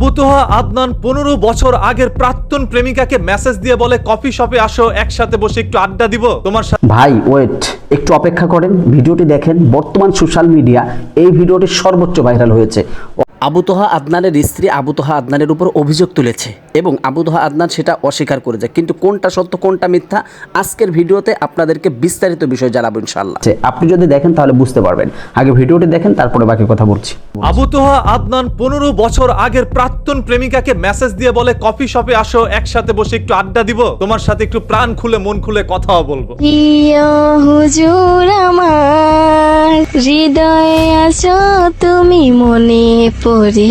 আবু তোহা আদনান পনেরো বছর আগের প্রাক্তন প্রেমিকাকে মেসেজ দিয়ে বলে, কফি শপে আসো, একসাথে বসে একটু আড্ডা দিব। তোমার ভাই, ওয়েট, একটু অপেক্ষা করেন। ভিডিওটি দেখেন বর্তমান সোশ্যাল মিডিয়া। এই ভিডিওটি সর্বোচ্চ ভাইরাল হয়েছে। আবু তোহা আদনানের স্ত্রী আবু তোহা আদনানের উপর অভিযোগ তুলেছে এবং আবু তোহা আদনান সেটা অস্বীকার করেছে। কিন্তু কোনটা সত্য কোনটা মিথ্যা আজকের ভিডিওতে আপনাদেরকে বিস্তারিত বিষয় জানাব ইনশাল্লাহ আপনি যদি দেখেন তাহলে বুঝতে পারবেন। আগে ভিডিওটি দেখেন তারপরে বাকি কথা বলছি। আবু তোহা আদনান পনেরো বছর আগের প্রাক্তন প্রেমিকাকে মেসেজ দিয়ে বলে কফি শপে আসো একসাথে বসে একটু আড্ডা দিব। তোমার সাথে একটু প্রাণ খুলে মন খুলে কথাও বলব। প্রিয় হুজুর আমার হৃদয়ে আছো তুমি মনে পড়ে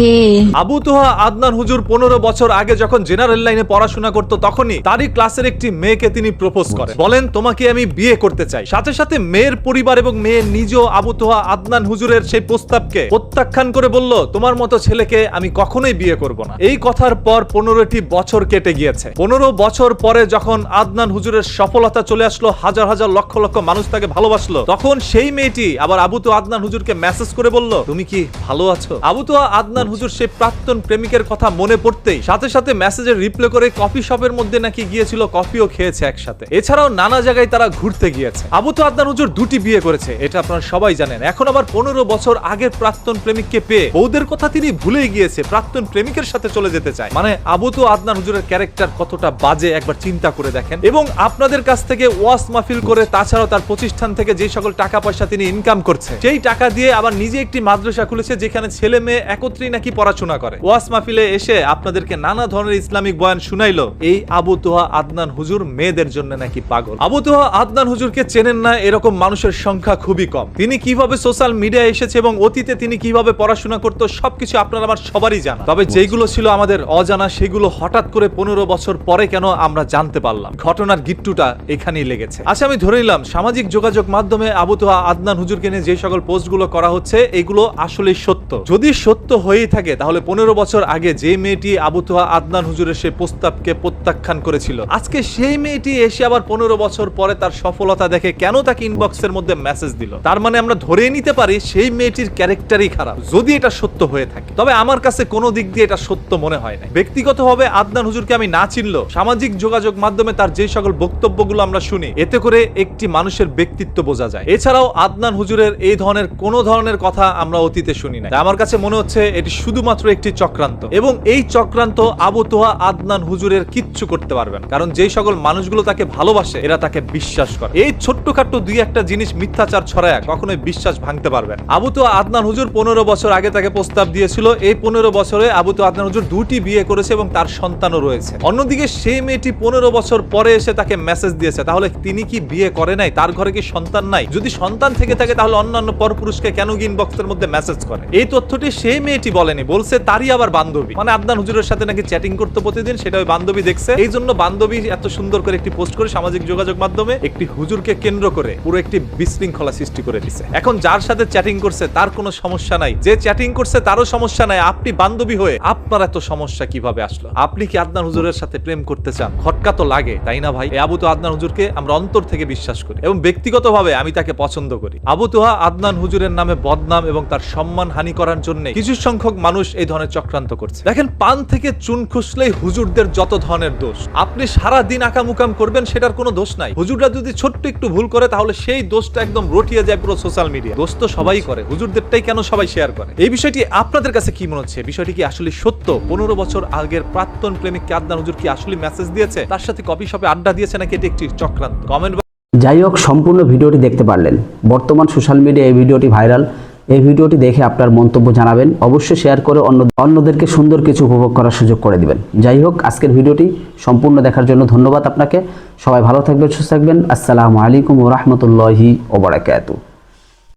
আবু তোহা আদনান হুজুর পনেরো বছর আগে যখন জেনারেল লাইনে পড়াশোনা করতো, তখনই তারই ক্লাসের একটি মেয়েকে তিনি প্রপোজ করেন। বলেন, তোমাকে আমি বিয়ে করতে চাই। সাথে সাথে মেয়ের পরিবার এবং মেয়ে নিজেও আবু তোহা আদনান হুজুরের সেই প্রস্তাবকে প্রত্যাখ্যান করে বলল, তোমার মতো ছেলেকে আমি কখনোই বিয়ে করব না। এই কথার পর পনেরোটি বছর কেটে গিয়েছে। পনেরো বছর পরে যখন আদনান হুজুরের সফলতা চলে আসলো, হাজার হাজার লক্ষ লক্ষ মানুষ তাকে ভালোবাসলো, তখন সেই মেয়েটি আবার আবু তো আদনান হুজুরকে মেসেজ করে বলল, তুমি কি ভালো আছো? আবু তো আদনান হুজুর সেই প্রাক্তন প্রেমিকের কথা মনে পড়তেই সাথে সাথে মেসেজের রিপ্লে করে কফি শপের মধ্যে নাকি গিয়েছিল কফিও খেয়েছে একসাথে। এছাড়াও নানা জায়গায় তারা ঘুরতে গিয়েছে। আবু তো আদনান হুজুর দুটি বিয়ে করেছে এটা আপনারা সবাই জানেন। এখন আবার পনেরো বছর আগের প্রাক্তন প্রেমিককে পেয়ে বৌদের কথা তিনি ভুলেই গিয়েছে প্রাক্তন প্রেমিকের সাথে চলে যেতে চায়। মানে আবু তো আদনান হুজুরের ক্যারেক্টার কতটা বাজে একবার চিন্তা করে দেখেন। এবং আপনাদের কাছ থেকে ওয়াস মাহফিল করে তাছাড়াও তার প্রতিষ্ঠান থেকে যে সকল টাকা পয়সা তিনি ইনকাম করছে সেই টাকা দিয়ে আবার নিজে একটি মাদ্রাসা খুলেছে যেখানে ছেলে মেয়ে একত্রেই নাকি পড়াশোনা করে। ওয়াস মাহফিলে এসে আপনাদেরকে নানা ধরনের ইসলামিক বয়ান শুনাইলো। এই আবু তোহা আদনান হুজুর মেয়েদের জন্য নাকি পাগল। আবু তোহা আদনান হুজুরকে চেনেন না এরকম মানুষের সংখ্যা খুবই কম। তিনি কীভাবে সোশ্যাল মিডিয়া এসেছে এবং অতীতে তিনি কীভাবে পড়াশোনা করতো সবকিছু আপনার আমার সবারই জানা। তবে যেগুলো ছিল আমাদের অজানা সেগুলো হঠাৎ করে পনেরো বছর পরে কেন আমরা জানতে পারলাম। ঘটনার গিট্টুটা এখানেই লেগেছে। আচ্ছা আমি ধরে নিলাম সামাজিক যোগাযোগ মাধ্যমে আবু তোহা আদনান হুজুরকে নিয়ে যে সকল পোস্টগুলো করা হচ্ছে এগুলো আসলে সত্য। যদি সত্য হয়েই থাকে, তাহলে পনেরো বছর আগে যে মেয়েটি আবু তোহা আদনান হুজুরের সেই প্রস্তাবকে প্রত্যাখ্যান করেছিল। আজকে সেই মেয়েটি এসে আবার পনেরো বছর পরে তার সফলতা দেখে কেন তাকে ইনবক্সের মধ্যে মেসেজ দিল? তার মানে আমরা ধরে নিতে পারি সেই মেয়েটির ক্যারেক্টারই খারাপ, যদি এটা সত্য হয়ে থাকে। তবে আমার কাছে কোনো দিক দিয়ে এটা সত্য মনে হয় না ব্যক্তিগতভাবে আদনান হুজুরকে আমি না চিনলেও সামাজিক যোগাযোগ মাধ্যমে তার যে সকল বক্তব্যগুলো আমরা শুনি, এতে করে একটি মানুষের ব্যক্তিত্ব বোঝা যায়। এছাড়াও আদনান হুজুরের এই ধরনের কোন ধরনের কথা আমরা অতীতে শুনি না আমার কাছে মনে হচ্ছে এটি শুধুমাত্র একটি চক্রান্ত। এবং এই চক্রান্ত আবু তোহা আদনান হুজুরের কিচ্ছু করতে পারবেন কারণ যেই সকল মানুষগুলো তাকে ভালোবাসে, এরা তাকে বিশ্বাস করে। এই ছোট্টখাট্ট দুই একটা জিনিস মিথ্যাচার ছড়ায়, কখনোই বিশ্বাস ভাঙতে পারবে না। আবু তো আদনান হুজুর পনেরো বছর আগে তাকে প্রস্তাব দিয়েছিল। এই পনেরো বছরে আবু তো আদনান হুজুর দুটি বিয়ে করেছে এবং তার সন্তানও রয়েছে। অন্যদিকে সেই মেয়েটি পনেরো বছর পরে এসে তাকে মেসেজ দিয়েছে। তাহলে তিনি কি বিয়ে করে নাই? তার ঘরে কি সন্তান নাই? যদি সন্তান থেকে থাকে, তাহলে অন্যান্য পরপুরুষকে কেন গিন ইনবক্সের মধ্যে মেসেজ করে? এই তথ্যটি সেই মেয়েটি বলেনি, বলছে তারই আবার বান্ধবী। মানে আদনান হুজুরের সাথে নাকি চ্যাটিং করতে প্রতিদিন, সেটা ওই বান্ধবী দেখছে। এই জন্য বান্ধবী এত সুন্দর করে একটি পোস্ট করে সামাজিক যোগাযোগ মাধ্যমে একটি হুজুরকে কেন্দ্র করে পুরো একটি বিশৃঙ্খলা সৃষ্টি করে দিছে। এখন যার সাথে চ্যাটিং করছে, তার কোনো সমস্যা নাই। যে চ্যাটিং করছে, তারও সমস্যা নাই। আপনি বান্ধবী হয়ে আপনার এত সমস্যা কীভাবে আসলো? আপনি কি আদনান হুজুরের সাথে প্রেম করতে চান? খটকা তো লাগে, তাই না ভাই? আবু তো আদনান হুজুরকে আমরা অন্তর থেকে বিশ্বাস করি এবং ব্যক্তিগতভাবে আমি তাকে পছন্দ করি। আবু তোহা আদনান হুজুরের নামে বদনাম এবং তার সম্মান হানি করার জন্য কিছু সংখ্যক মানুষ এই ধরনের চক্রান্ত করছে। দেখেন পান থেকে চুন খুসলেই হুজুরদের যত ধরনের দোষ। আপনি সারা দিন আকামুকাম করবেন সেটার কোনো দোষ নাই। হুজুররা যদি ছোট্ট একটু ভুল করে তাহলে সেই দোষটা একদম রটিয়ে যায় পুরো সোশ্যাল মিডিয়া দোষ তো সবাই করে হুজুরদেরটাই কেন সবাই শেয়ার করে? এই বিষয়টি আপনাদের কাছে কি মনে হচ্ছে? বিষয়টি কি আসলে সত্য? পনেরো বছর আগের প্রাক্তন প্রেমিককে আদনান হুজুর কি আসলে মেসেজ দিয়েছে? তার সাথে কপি শপে আড্ডা দিয়েছে নাকি এটি একটি চক্রান্ত? কমেন্ট যাই হোক সম্পূর্ণ ভিডিওটি দেখতে পারলেন। বর্তমান সোশ্যাল মিডিয়া এই ভিডিওটি ভাইরাল এই ভিডিওটি দেখে আপনার মন্তব্য জানাবেন। অবশ্যই শেয়ার করে অন্য অন্যদেরকে সুন্দর কিছু উপভোগ করার সুযোগ করে দিবেন। যাই হোক, আজকের ভিডিওটি সম্পূর্ণ দেখার জন্য ধন্যবাদ আপনাকে। সবাই ভালো থাকবেন, সুস্থ থাকবেন। আসসালামু আলাইকুম রহমতুল্লাহি ওবরাকাতু